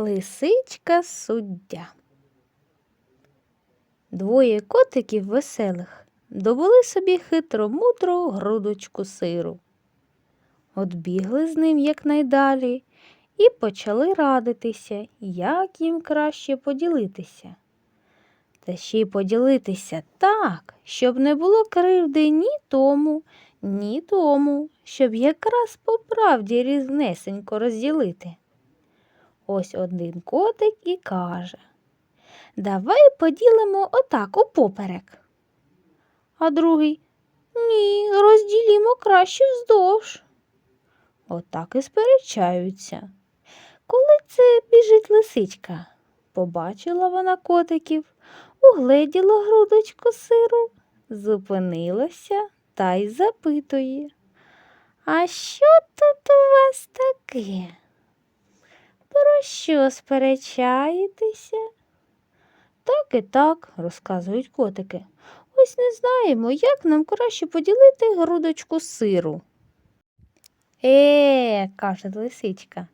Лисичка суддя. Двоє котиків веселих добули собі хитро-мудру грудочку сиру. От бігли з ним якнайдалі і почали радитися, як їм краще поділитися. Та ще й поділитися так, щоб не було кривди ні тому, ні тому, щоб якраз по правді різнесенько розділити. Ось один котик і каже Давай поділимо отак упоперек. А другий Ні, розділімо краще вздовж. Отак і сперечаються. Коли це біжить лисичка, побачила вона котиків, угледіла грудочку сиру, зупинилася та й запитує. А що тут у вас таке? Що сперечаєтеся? Так і так, розказують котики. Ось не знаємо, як нам краще поділити грудочку сиру. Е, каже лисичка,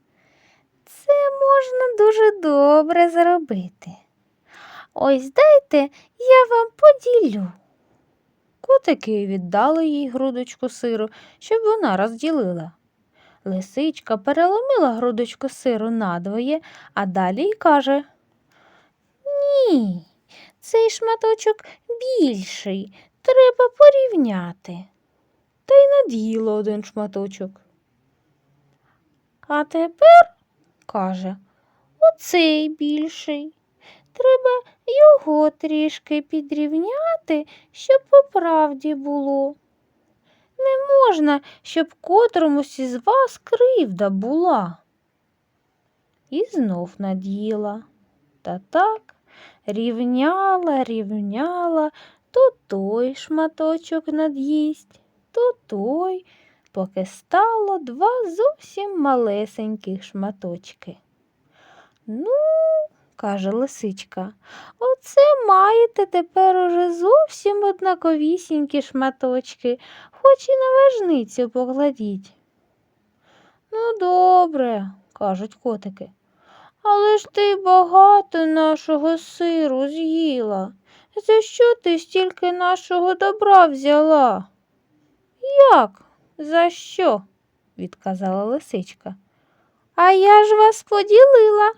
це можна дуже добре зробити. Ось дайте, я вам поділю. Котики віддали їй грудочку сиру, щоб вона розділила. Лисичка переломила грудочку сиру надвоє, а далі й каже Ні, цей шматочок більший, треба порівняти. Та й над'їла один шматочок. А тепер, каже, оцей більший. Треба його трішки підрівняти, щоб по правді було. Не можна, щоб котромусь із вас кривда була. І знов над'їла. Та так рівняла, рівняла, то той шматочок над'їсть, то той, поки стало два зовсім малесеньких шматочки. Ну, каже лисичка, оце маєте тепер уже зовсім однаковісінькі шматочки, хоч і на важницю покладіть. Ну, добре, кажуть котики. Але ж ти багато нашого сиру з'їла. За що ти стільки нашого добра взяла? Як? За що? відказала лисичка. А я ж вас поділила,